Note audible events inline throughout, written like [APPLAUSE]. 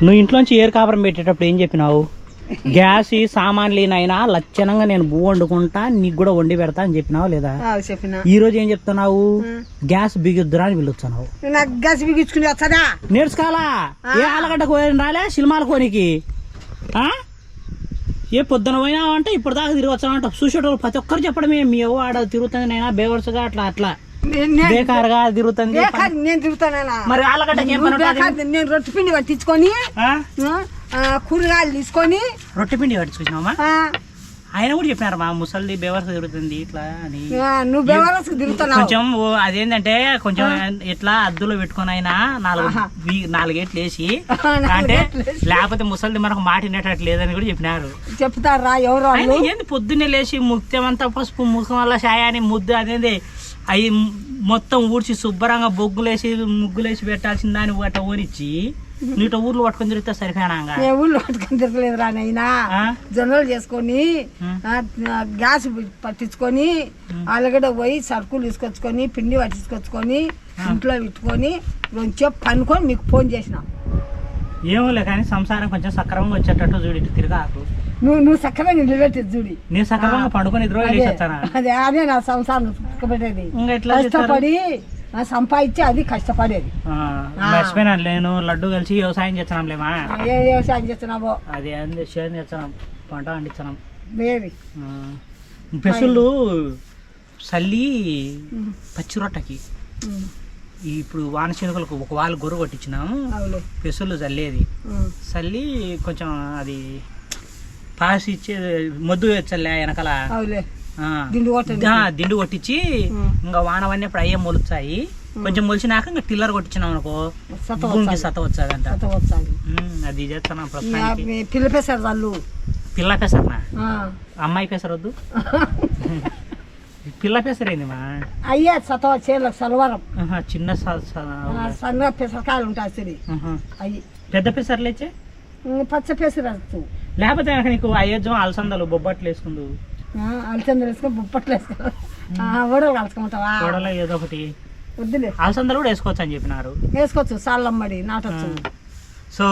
నువ్వు ఇంట్లోంచి ఏరు కాపురం పెట్టేటప్పుడు ఏం చెప్పినావు? గ్యాస్ ఈ సామాన్లీనైనా లక్షణంగా నేను బూ వండుకుంటా నీకు కూడా వండి పెడతా అని చెప్పినావు లేదా? చెప్పిన. ఈ రోజు ఏం చెప్తున్నావు? గ్యాస్ బిగుద్దురా అని పిలుస్తున్నావు. నాకు గసి బిగించుకుని వస్తాడా నేర్చుకోవాలా? ఏ ఆలగడ్డ కోయని రాలే? సినిమాల కోనికి. ఆ? ఏ పొద్దున పోయినా అంటే ఇప్పుడు దాకా తిరిగి వచ్చామంట చూసేటోళ్ళు ప్రతి ఒక్కరు చెప్పడమే. మీ అవ్వ ఆడ తిరుగుతుంది నైనా బేవర్స్గా అట్లా అట్లా. బేకారుగా తిరుగుతుంది బేకార్ నేను మరి? నేను రొట్టె పిండి పట్టించుకొని కూరగాయలు తీసుకొని రొట్టె పిండి పట్టుకొచ్చినావా ఆ, ఆయన కూడా చెప్పినారు మా ముసలిది బేవర్స్ తిరుగుతుంది ఇట్లా అని. నువ్వు బెవరస్ తిరుగుతున్నావు. కొంచెం అదేంటంటే కొంచెం ఎట్లా అద్దులో పెట్టుకొని అయినా నాలుగు నాలుగేట్లు వేసి [LAUGHS] అంటే లేకపోతే ముసలిది మనకు మాట వినేటట్టు లేదని కూడా చెప్పినారు. చెప్తారా ఎవరు ఏంది పొద్దున్నే లేచి ముత్యమంతా పసుపు ముఖం వల్ల షాయాని ముద్దు అదేంది? అవి మొత్తం ఊడ్చి శుభ్రంగా బొగ్గులేసి ముగ్గులేసి పెట్టాల్సిన దాన్ని అట్ట ఊరిచ్చి నీట ఊర్లో పట్టుకొని తిరిగితే సరిపోయానాగా? నేను ఊళ్ళో పట్టుకొని తిరగలేదు రా నైనా. ఆ? జొన్నలు చేసుకొని గ్యాస్ పట్టించుకొని ఆలుగడ్డ పోయి సరుకులు తీసుకొచ్చుకొని పిండి పట్టించుకొచ్చుకొని ఇంట్లో పెట్టుకొని కొంచెం పనుకొని మీకు ఫోన్ చేసిన. ఏమోలే కానీ సంసారం కొంచెం సక్రమంగా వచ్చేటట్టు చూడు తిరగాకు. నువ్వు నువ్వు సక్కగా నిలబెట్టి చూడి. నేను సక్రమంగా పండుకొని ఇద్దరు అదే అదే నా సంసారం చేస్తారు? కష్టపడి సంపాదించి అది కష్టపడేది. మర్చిపోయినాను నేను లడ్డు కలిసి వ్యవసాయం చేస్తున్నాంలేమా ఏ వ్యవసాయం చేస్తున్నావో? అది చేను చేస్తున్నాం పంట వేవి ఆ, పెసులు చల్లి పచ్చి రొట్టకి. ఈ ఇప్పుడు వాన శనుకలకు ఒక వాళ్ళు గొర్రె కొట్టించినాము. పెసులు చల్లేది. చల్లి కొంచెం అది పాసి ఇచ్చే మొద్దు చల్లే వెనకాల. దిండు కొట్టించి. ఇంకా వానవన్నీ ఇప్పుడు అయ్యే మొలుస్తాయి కొంచెం మొలిచినాక ఇంకా టిల్లర్ కొట్టించినాం అనుకో సత భూమికి సత వచ్చాదంట అది ప్రస్తుతానికి పిల్ల పెసారు వాళ్ళు పిల్ల పెసరనా. అమ్మాయి పెసరొద్దు? [LAUGHS] పిల్ల పెసరైంది మా? అయ్యే సత వచ్చేళ్ళ సలవరం. చిన్న స- స- సన్నగా పెసరకాయలు ఉంటాయి. అయ్యి. పెద్ద పెసర్లు ఇచ్చే? పచ్చ పెసరచ్చు లేకపోతే కనుక నీకు అయోధ్యం అలసందలు బొబ్బట్లు వేసుకుందు. అలచందలు వేసుకొని బుప్పట్లు వేసుకో ఓడలు కలుసుకుంటావా? కూడలో ఏదో ఒకటి. వద్దులే. అలసందలు కూడా వేసుకోవచ్చు అని చెప్పినారు. వేసుకోవచ్చు సాళ్ళమ్మడి నాటచ్చు. సో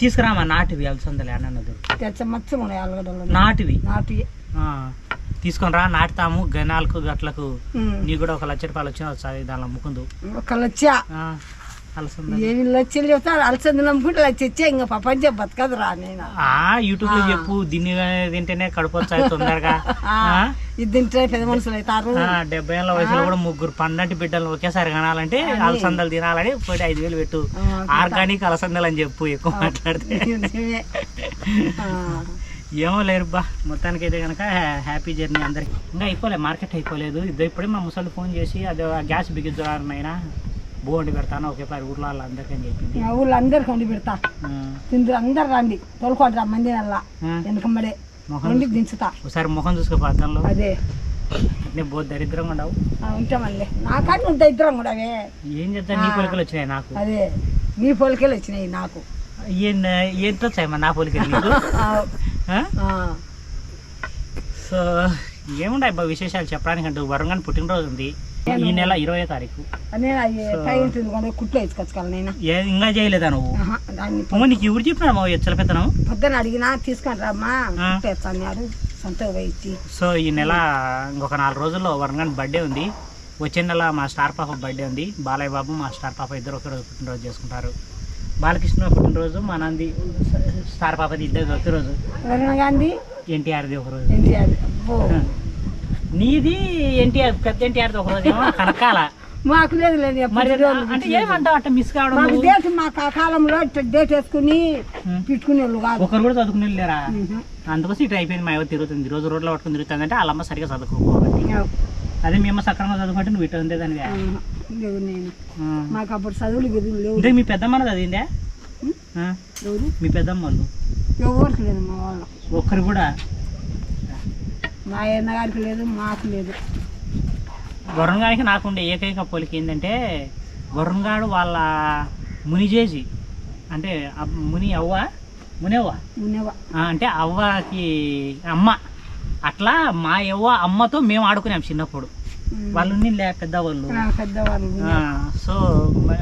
తీసుకురామా నాటివి అలసందలు అన్నది తెచ్చ మచ్చలు ఉన్నాయి ఆలుగడ్డలు నాటివి. నాటు ఆ, తీసుకొని రా నాటుతాము గనాలకు గట్లకు. నీకు కూడా ఒక లక్ష రూపాయలు వచ్చిన దానిలో ముకుందు ఒక అలసంద ఏమి లచ్చలు చెప్తారు? అలసంది నమ్ముకుంటే ఇచ్చే ఇంకా ప్రపంచం బతకదు రా నేను. ఆ యూట్యూబ్లో చెప్పు దీన్ని తింటేనే కడుపు వచ్చాయి తొందరగా? [LAUGHS] ఇది తింటే పెద్ద మనుషులు అవుతారు. డెబ్బై ఏళ్ళ వయసులో కూడా ముగ్గురు పన్నెండు బిడ్డలు ఒకేసారి కనాలంటే అలసందలు తినాలని పోయి ఐదు వేలు పెట్టు. ఆర్గానిక్ అలసందలు అని చెప్పు ఎక్కువ మాట్లాడితే. [LAUGHS] ఏమో లేరు బా మొత్తానికి అయితే కనుక హ్యాపీ జర్నీ అందరికి. ఇంకా అయిపోలే మార్కెట్ అయిపోలేదు. ఇద్దరు ఇప్పుడే మా ముసలి ఫోన్ చేసి అది గ్యాస్ బిగించారనైనా బోండి పెడతాను ఒకేసారి ఊర్లో అని చెప్పింది. మా ఊళ్ళో అందరికి వండి పెడతా. తిందరు అందరు రండి. తోలుకోండి రా మంది ఆ, వెనకమ్మడే. వండి దించుతా. ఒకసారి ముఖం చూసుకో అద్దంలో అదే. అట్నే బో దరిద్రంగా ఉండవు. ఆ, ఉంటామల్లే నాకాడ నువ్వు దరిద్రం కూడా అవే ఏం చేద్దాం? నీ పోలికలు వచ్చినాయి నాకు. అదే. నీ పోలికలు వచ్చినాయి నాకు. ఏం ఏంటో వచ్చాయమ్మా నా పోలికలు [LAUGHS] సో ఏముంటాయి అబ్బా విశేషాలు చెప్పడానికి అంటూ వరంగానే పుట్టినరోజు ఉంది. ఈ నెల ఇరవై తారీఖు. కుట్లు వేసుకొచ్చుకోవాలి ఇంకా చేయలేదా నువ్వు? అమ్మ నీకు ఎవరు చెప్పినా మా ఎచ్చల పెత్తనం పొద్దున అడిగినా తీసుకొని రమ్మా సో ఈ నెల ఇంకొక నాలుగు రోజుల్లో వరంగన్ బర్త్డే ఉంది. వచ్చే నెల మా స్టార్ పాప బర్త్డే ఉంది. బాలయ్య బాబు మా స్టార్ పాప ఇద్దరు ఒకరోజు పుట్టినరోజు చేసుకుంటారు. బాలకృష్ణ పుట్టినరోజు మనంది స్టార్ పాపది ఇద్దరు ఒకరోజు ఎన్టీఆర్ది ఒకరోజు ఎన్టీఆర్ నీది ఎన్టీఆర్ పెద్ద ఏమో కనకాల మాకు లేదు లేదు మరి అంటే ఏమంటావు అంటే మిస్ కావడం మాకు మాకు ఆ కాలంలో డేట్ వేసుకుని. పెట్టుకునే వాళ్ళు కాదు. ఒకరు కూడా చదువుకుని లేరా. అందుకోసం ఇటు అయిపోయింది మా ఎవరు తిరుగుతుంది. రోజు రోడ్లో పట్టుకుని తిరుగుతుంది అంటే వాళ్ళమ్మ సరిగా చదువుకోవాలి అదే మేము సక్రమంగా చదువుకుంటే నువ్వు ఇటు నేను. మాకు అప్పుడు చదువులు లేవు. అంటే మీ పెద్దమ్మ చదివిందే? ఎవరు? మీ పెద్దమ్మ వాళ్ళు? ఎవరికి లేదు మా వాళ్ళు. ఒక్కరు కూడా? మా అన్నగారికి లేదు మాకు లేదు. వరుణ్ గారికి నాకుండే ఏకైక పోలిక ఏంటంటే వరుణ్ గాడు వాళ్ళ మునిజేజి. అంటే ముని అవ్వ మునివ్వ. ఆ, అంటే అవ్వకి అమ్మ. అట్లా మా యవ్వ అమ్మతో మేము ఆడుకున్నాం చిన్నప్పుడు. వాళ్ళు ఉన్నిలే పెద్దవాళ్ళు. పెద్దవాళ్ళు సో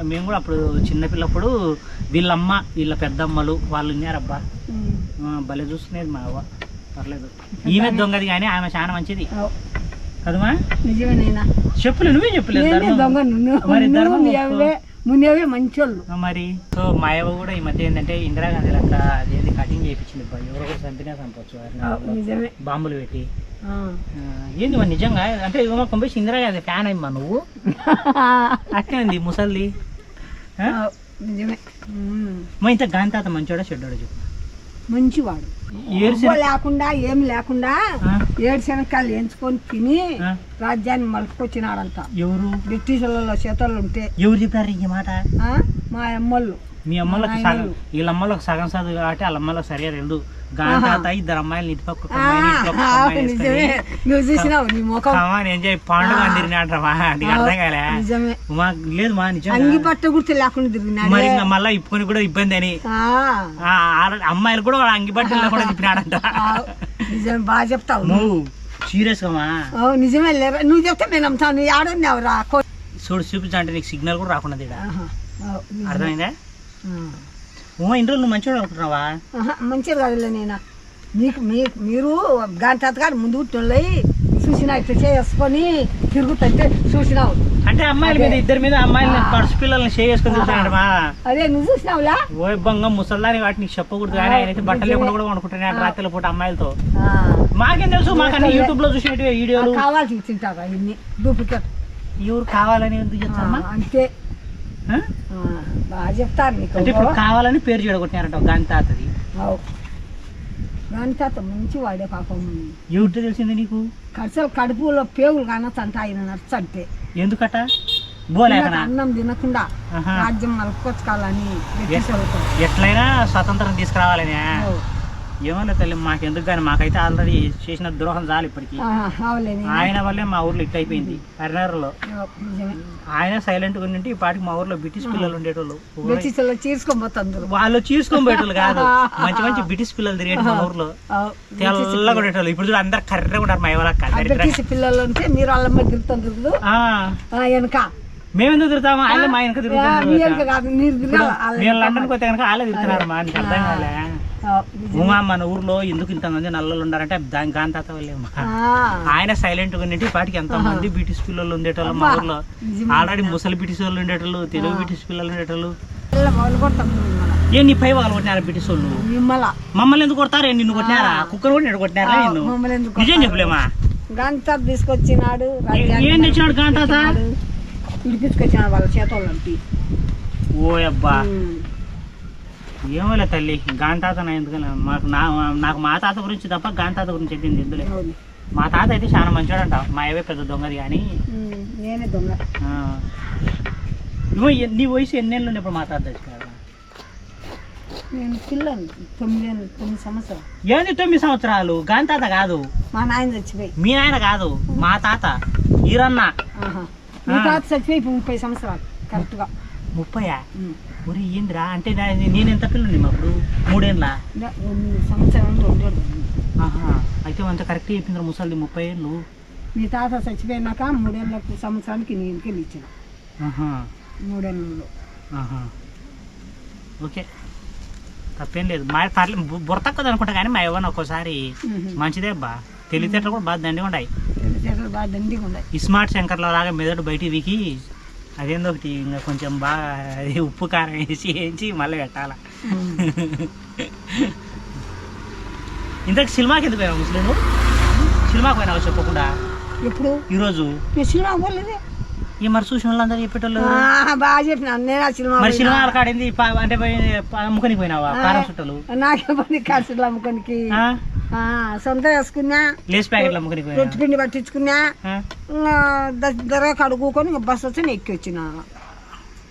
మేము కూడా అప్పుడు చిన్నపిల్లప్పుడు వీళ్ళమ్మ వీళ్ళ పెద్దమ్మలు వాళ్ళు ఉన్నారబ్బా. భలే చూసుకునేది మా అవ్వ. ఈమె దొంగది కానీ ఆమె చాలా మంచిది. నిజమేనైనా చెప్పులు నువ్వే చెప్పులేదు. దొంగ మరి ధర్మం మునివే మంచోళ్ళు. మరి సో మా అవ్వ కూడా ఈ మధ్య ఏంటంటే ఇందిరాగాంధీ లెక్క అదేంది కటింగ్ చేయించింది ఎవరో కూడా చంపొచ్చు నిజమే. బాంబులు పెట్టి. ఏంది మరి నిజంగా? అంటే ఇవ్వ పంపించి ఇందిరాగాంధీ ఫ్యాన్ అయ్యమ్మా నువ్వు? [LAUGHS] అట్లే ఉంది ముసల్ది నిజమే. మా ఇంత గాంతాత మంచోడా చెడ్డోడా చెప్పు. మంచివాడు లేకుండా ఏం లేకుండా? ఏడు ఎంచుకొని తిని? రాజ్యాన్ని మలుపుకొచ్చినాడంట ఎవరు బ్రిటిషర్లలో చేతలు ఉంటే ఎవరు చెప్పారు ఈ మాట? మా అమ్మళ్ళు మీ అమ్మలకు సగం. వీళ్ళ అమ్మలకు సగం చదువు కాబట్టి వాళ్ళ అమ్మలకు సరిగా రెండు ఇద్దరు అమ్మాయిలు ఇటు పక్క నువ్వు చూసినావు నీ ముఖం. పండుగ నీకు అర్థం కాలే. మా లేదు మా నిజంగా అంగి బట్ట గుర్తు లేకుండా మరి ఇంకా మళ్ళీ ఇప్పుకొని కూడా ఇబ్బంది అని. అమ్మాయిలు కూడా అంగి బట్టలు కూడా తిప్పినాడంట. ఆ, నిజమే బాగా చెప్తావు నువ్వు. సీరియస్గా మా. ఓ, నిజమే లేరా నువ్వు చెప్తే నేను నమ్ముతాను నీ ఆడన్నావురా చూడు చూపించా అంటే నీకు సిగ్నల్ కూడా రాకుండా. అర్థమైందా? ఓ ఇన్ని రోజులు నువ్వు మంచిగా అనుకుంటున్నావా? మంచిది కాదులే నేను. మీకు మీ మీరు గాని తాతగాడు ముందు పుట్టినోళ్ళయి చూసినా ఇట్లా చేసుకొని తిరుగుతుంటే చూసినావు. అంటే అమ్మాయిల మీద ఇద్దరి మీద అమ్మాయిలని పడుచు పిల్లల్ని షేర్ చేసుకుని తిరుగుతున్నాడు మా అదే నువ్వు చూసినావులా? ఓ బంగం ముసల్దాని వాటి నీకు చెప్పకూడదు కానీ ఆయన అయితే బట్టలు లేకుండా కూడా వండుకుంటున్నాడు రాత్రిల పూట అమ్మాయిలతో. మాకేం తెలుసు మాకన్నీ యూట్యూబ్లో చూసినట్టు వీడియోలు. కావాల్సి తింటారా ఇన్ని? డూప్లికేట్ ఎవరు కావాలని ఎందుకు చెప్తారమ్మా? అంతే. బాగా చెప్తారు నీకు అంటే ఇప్పుడు కావాలని పేరు చెడగొట్టినారంట గంట తాతది. గాని తాత మంచి వాడే పాపం. ఎవరితో తెలిసింది నీకు? కడుసలు కడుపులో పేగులు కానొచ్చంట ఆయన నచ్చంటే ఎందుకట? అన్నం తినకుండా. రాజ్యం నలుపుకొచ్చుకోవాలని. ఎట్లయినా స్వతంత్రం తీసుకురావాలని. ఏమన్నా తల్లి మాకెందుకు కానీ మాకైతే ఆల్రెడీ చేసిన ద్రోహం చాలు ఇప్పటికి. ఆయన వల్లే మా ఊర్లో ఇట్ అయిపోయింది కరీంనగర్లో. ఆయన సైలెంట్గా ఉండి పాటికి మా ఊర్లో బ్రిటిష్ పిల్లలు ఉండేటోళ్ళు. వాళ్ళు చీసుకొని పోయేటోళ్ళు కాదు. [LAUGHS] మంచి మంచి బ్రిటిష్ పిల్లలు తిరిగేటి మా ఊర్లో. తెల్లగా ఉండేటోళ్ళు. ఇప్పుడు చూడు అందరు కర్రెగా ఉంటారు మా ఎవరు బ్రిటిష్ పిల్లలు మీరు వాళ్ళ వెనక. మేమెందుకు తిరుగుతాము? ఆయన మా వెనక తిరుగుతాం వెనక కాదు మీరు తిరగాలి వాళ్ళ నేను వెనక. లండన్ పోతే కనుక వాళ్ళే తిరుగుతున్నారు మా అర్థం కాలే. ఉమా మన ఊర్లో ఎందుకు ఇంతమంది నల్లలు ఉండారంటే దాని. ఆ, ఆయన సైలెంట్గా ఉన్నట్టు పాటికి ఎంత మంది బ్రిటిష్ పిల్లలు ఉండేటోళ్ళు మా ఊర్లో. ఆల్రెడీ ముసలి బ్రిటిష్ వాళ్ళు ఉండేటోళ్ళు తెలుగు బ్రిటిష్ పిల్లలు ఉండేటోళ్ళు. ఏ నీ పై వాళ్ళు కొట్టినారా బ్రిటిష్ వాళ్ళు? మిమ్మల్ని ఎందుకు కొడతారు? నిన్ను కొట్టినారా? కుక్కర్ కూడా కొట్టినారా నిన్ను? నిజం చెప్పలేమా? గంట తీసుకొచ్చినాడు ఏం తెచ్చినాడు నడిపించినాడు. ఇడిపించుకొచ్చినాడు వాళ్ళ చేతోళ్ళంటి ఓ అబ్బా. ఏమోలే తల్లి గాంతాత నా ఎందుకని మాకు నా నాకు మా తాత గురించి తప్ప గాంతాత గురించి చెప్పింది ఎందులే మా తాత అయితే చాలా మంచోడంట మా ఏవే పెద్ద దొంగది కానీ నేనే దొంగ. నువ్వు నీ వయసు ఎన్నేళ్ళు ఉన్నప్పుడు మా తాత తెచ్చుకోవాలి నేను పిల్లని తొమ్మిది తొమ్మిది సంవత్సరాలు. ఏంది తొమ్మిది సంవత్సరాలు? గాంతాత కాదు. మా నాయన చచ్చిపోయి. మీ నాయన కాదు మా తాత. ఈరన్న. మీ తాత చచ్చిపోయి ముప్పై సంవత్సరాలు కరెక్ట్గా. ముప్పయా? ఒరి ఏందిరా? అంటే నేను ఎంత పిల్లని అప్పుడు మూడేళ్ళ ఆహా. అయితే అంత కరెక్ట్ చెప్పింది ముసలిది ముప్పై ఏళ్ళు మీ తాత చచ్చిపోయినాక మూడేళ్ళకు సంవత్సరానికి నేను ఇంటికి ఇచ్చిన. మూడేళ్ళలో. ఆహా. ఓకే. తప్పేం లేదు. మా పర్లే బుర్ర తక్కువ అనుకుంటా కానీ మా ఇవ్వను ఒక్కోసారి మంచిదే బా తెలివితేటలు కూడా బాగా దండిగా ఉన్నాయి ఈ స్మార్ట్ శంకర్ల లాగా మెదడు బయటికి వీకి. అదేందో ఒకటి ఇంకా కొంచెం బాగా అది ఉప్పు కారం వేసి వేయించి మళ్ళీ పెట్టాల? ఇంతకు సినిమాకి ఎందుకు పోయినావు ముస్లిం సినిమాకి పోయినావు చెప్పకుండా? ఎప్పుడు? ఈరోజు? సినిమా పోలేదే. ఈ మరి చూసిన వాళ్ళందరూ చెప్పేటోళ్ళు? బాగా చెప్పిన నేను సినిమా మరి. సినిమా కాడింది అంటే అమ్ముకొని పోయినావా? కారం చుట్టలు? నాకే పని ఖర్చులు అమ్ముకోనికి. సొంత వేసుకున్నా లేస్ ప్యాకెట్లు అమ్ముకొని రొట్టె పిండి పట్టించుకున్నా ధర కడుక్కొని బస్సు వచ్చి నేను ఎక్కి వచ్చిన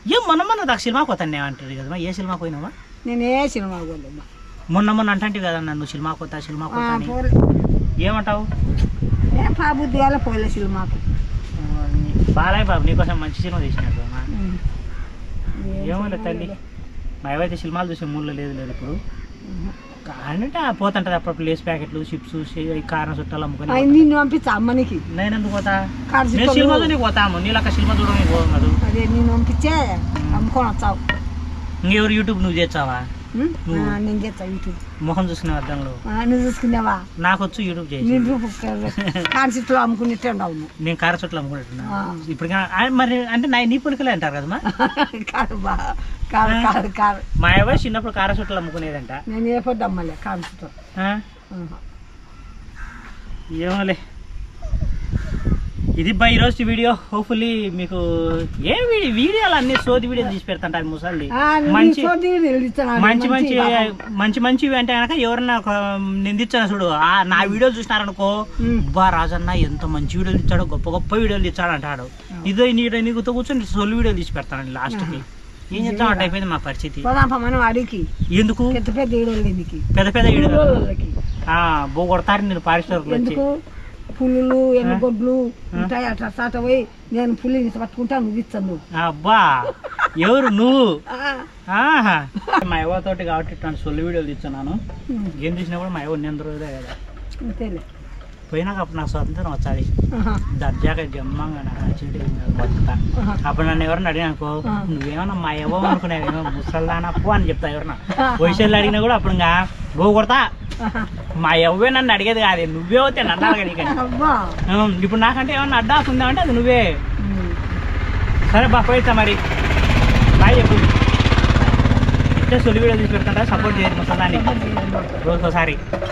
ఏం మొన్న మొన్న దాకా సినిమాకి పోతాను అంటారు కదా ఏ సినిమాకి పోయినావా? నేను ఏ సినిమా పోలేమ్మా మొన్న మొన్న అంటే కదా నన్ను సినిమాకి పోతా సినిమాకి పోతా అని. పోలే. ఏమంటావు? ఏ పాబుద్ది వల్ల పోలే సినిమాకు. బాలయ్య బాబు నీకోసం మంచి సినిమా తీసినాడు అమ్మా ఉమ్. ఏ ఏమోలే తల్లి. మా ఏవైతే సినిమాలు చూసే మూడ్లో లేదు లేదు ఇప్పుడు. అంటే పోతుంటది అప్పుడప్పుడు లేస్ ప్యాకెట్లు చిప్స్ కారం చుట్టాలు అమ్ముకొని నిన్ను పంపించా అమ్మనికి. నేను ఎందుకు పోతా? కారు నేను చుట్టాలు. సినిమాతో నీకు పోతాము నీళ్ళక సినిమా చూడడానికి పోదు అదే నేను పంపించే అమ్ముకొని వచ్చావు. ఇంకెవరు యూట్యూబ్ నువ్వు చేస్తావా నేను చేస్తా యూట్యూబ్. మొహం చూసుకునే అర్థంలో నువ్వు చూసుకునేవా? నాకు వచ్చు యూట్యూబ్ చేసి. నేను కాన్సిట్లో అమ్ముకునేట్టే ఉండవు నేను కార చుట్లు అమ్ముకుంటున్నా ఆ. ఇప్పుడు మరి అంటే నా నీ పులికలే అంటారు కదమ్మా? [LAUGHS] మా చిన్నప్పుడు కార చుట్లు అమ్ముకునేదంట. నేను ఏ పొద్దు అమ్మలే కాన్సిట్లో ఆ? ఏమోలే. ఇది బై ఈరోజు వీడియో. హోప్ఫుల్లీ మీకు ఏ వీడియో వీడియోలు అన్ని సోది వీడియోలు తీసి పెడతాంటారు ముసలి మంచి మంచి మంచి మంచి మంచివి అంటే కనుక ఎవరన్నా ఒక నిందించాను చూడు. ఆ నా వీడియోలు చూసినారనుకో బా రాజన్న ఎంత మంచి వీడియోలు ఇచ్చాడో గొప్ప గొప్ప వీడియోలు ఇచ్చాడు అంటాడు ఇదో నీడ నీకుతో కూర్చొని సొల్లు వీడియోలు తీసి పెడతాను లాస్ట్కి ఏం చెప్తాం అయిపోయింది మా పరిస్థితి. పోదాంప మనం అడిగి ఎందుకు? పెద్ద పెద్ద ఈడోళ్ళు ఎందుకు పెద్ద పెద్ద బో కొడతారు నేను పారిశ్రామికులు వచ్చి. పులులు ఎన్నుగొడ్లు ఉంటాయి అట్లా సాట పోయి నేను పులిని పట్టుకుంటా నువ్వు ఇస్తాను అబ్బా ఎవరు నువ్వు? మా తోటి కాబట్టి సొల్లు వీడియోలు తీస్తున్నాను. ఉమ్, గేమ్ తీసినా కూడా మా రోజులే కదా. అంతేలే. పోయినాక అప్పుడు నాకు స్వాతంత్రం వచ్చాది. దర్జాగా జమ్మంగా నాకు నచ్చింది బతుకుతా. అప్పుడు నన్ను ఎవరన్నా అడిగినాకో. నువ్వేమన్నా మా అవ్వ అనుకునేవేమో ముసల్దానా పో అని చెప్తా ఎవరన్నా వయసులో అడిగినా కూడా అప్పుడు ఇంకా గో కొడతా. మా అవ్వే నన్ను అడిగేది కాదు నువ్వే అవుతే నన్ను అబ్బా. ఇప్పుడు నాకంటే ఏమన్నా అడ్డా ఉందా అంటే అది నువ్వే. సరే బా పోయిస్తా మరి. బాయ్ చెప్పు. ఇట్లా సొలి వీడియో తీసి పెడతాడా సపోర్ట్ చేయదు ముసలాన్ని రోజుకోసారి.